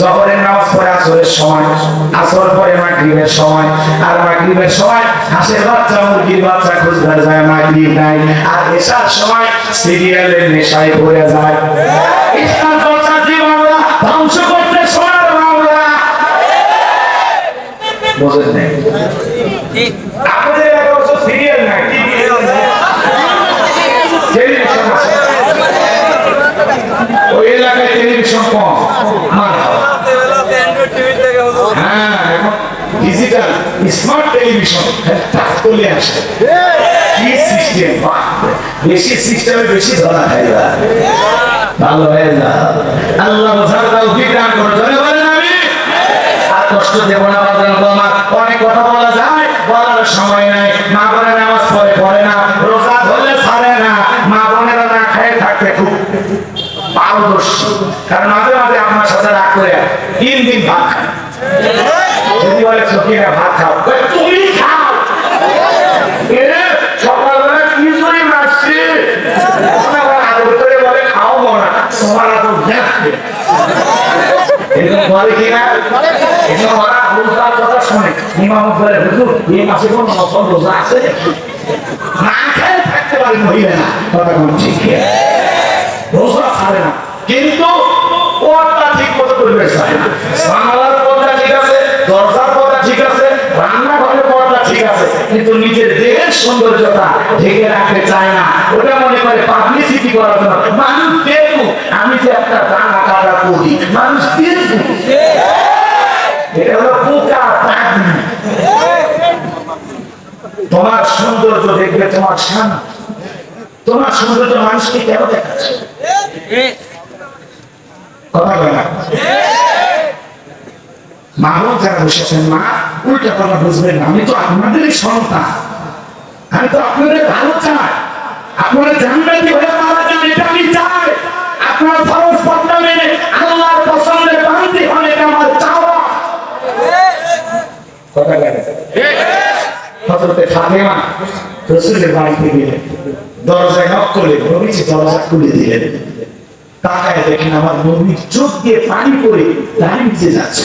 জহরের নামাজ পড়ে আসরের সময়, আসর পরে মাগরিবের সময়, আর মাগরিবের সময় হাঁসের বাচ্চা, মুরগির বাচ্চা খুঁজবার যায়, মাগরিব নাই, আর এসার সময় সিরিয়ালের নেশায় পড়ে যায়। ধ্বংস করতে সিরিয়াল ওই এলাকায় টেলিভিশন কম আমার হ্যাঁ ডিজিটাল স্মার্ট টেলিভিশন টাচ করলে আসে কি সিস্টেম বেশি সিস্টেমে বেশি ধরা খাই ভালো হয়ে যা আল্লাহ বোঝার তৌফিক দান করো জোরে বলেন আমি আর কষ্ট দেব না বাজার আমার। অনেক কথা বলা যায় বলার সময় নাই। মা বোনের নামাজ পড়ে পড়ে না। রোজা ধরলে ছাড়ে না। মা বোনেরা না খেয়ে থাকতে খুব পারদর্শী। কারণ মাঝে মাঝে আপনার সাথে রাগ করে তিন দিন ভাত খায়। ভাত খাও আদর করে বলে খাও কথা শোনে। এই মাসে কোন না খেয়ে না। কিন্তু ঠিক মতো চায় না পর্দা ঠিক আছে দরজার পর্দা ঠিক আছে রান্নাঘরের পর্দা ঠিক আছে কিন্তু নিজের দেহের সৌন্দর্যতা ঢেকে রাখতে চায় না। ওটা মনে করে পাবলিসিটি করার জন্য, মানুষ দেখুক, আমি যে একটা রান্না কাটা করি, মানুষ দেখুক। এটা হলো পোকা পাগলি তোমার সৌন্দর্য দেখবে তোমার তোমার সৌন্দর্য মানুষকে কেন দেখাচ্ছে? কথা বলে না। মা যারা বসেছেন, মা উল্টা কথা বুঝবেন আমি তো আপনাদেরই সন্তান। আমি তো আপনাদের ভালো চাই। আপনারা জান্নাতি হয়ে মারা যান, এটা আমি চাই। ফরজ মেনে আল্লাহর পছন্দের হন, এটা আমার চাওয়া। হজরতে ফাতেমা রসুলের বাড়িতে গেলেন। দরজায় নক করলে নবীজি দরজা খুলে দিলেন। তাকায় দেখেন আমার নবীর চোখ দিয়ে পানি পড়ে নিচে যাচ্ছে।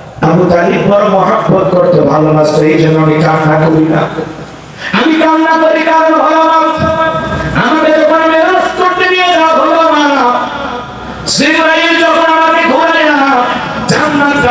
আবু তালিব বড় মহাব্বত করতো, ভালোবাসতো, এই জন্য আমি কান্না করি না। আমি কান্না করি কারণ হলো আমার আমাদের ওখানে মেরাজ করতে নিয়ে যাওয়া হলো না জিবরাইল যখন আমাকে ঘুরে না জান্নাতটা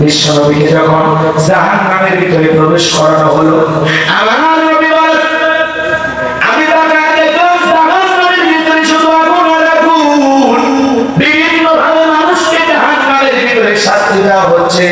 বিশ্ব নবীকে যখন জাহান্নামের ভিতরে প্রবেশ করানো হলো, আমার ভিতরে মানুষকে ভিতরে শাস্তি দেওয়া হচ্ছে।